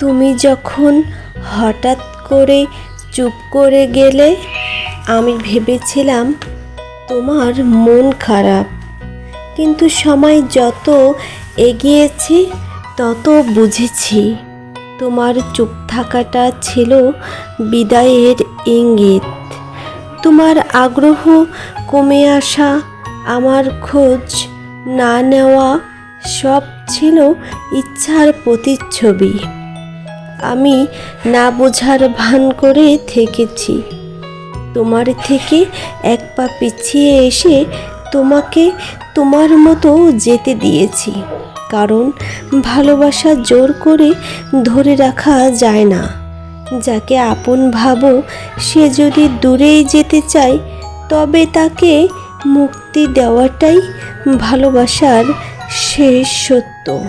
তুমি যখন হঠাৎ করে চুপ করে গেলে, আমি ভেবেছিলাম তোমার মন খারাপ। কিন্তু সময় যত এগিয়েছে, তত বুঝেছি তোমার চুপ থাকাটা ছিল বিদায়ের ইঙ্গিত। তোমার আগ্রহ কমে আসা, আমার খোঁজ না নেওয়া সব ছিল ইচ্ছার প্রতিচ্ছবি। আমি না বোঝার ভান করে থেকেছি। তোমার থেকে এক পা পিছিয়ে এসে তোমাকে তোমার মতো যেতে দিয়েছি। কারণ ভালোবাসা জোর করে ধরে রাখা যায় না। যাকে আপন ভাবো, সে যদি দূরেই যেতে চায়, তবে তাকে মুক্তি দেওয়াটাই ভালোবাসার শেষ সত্য।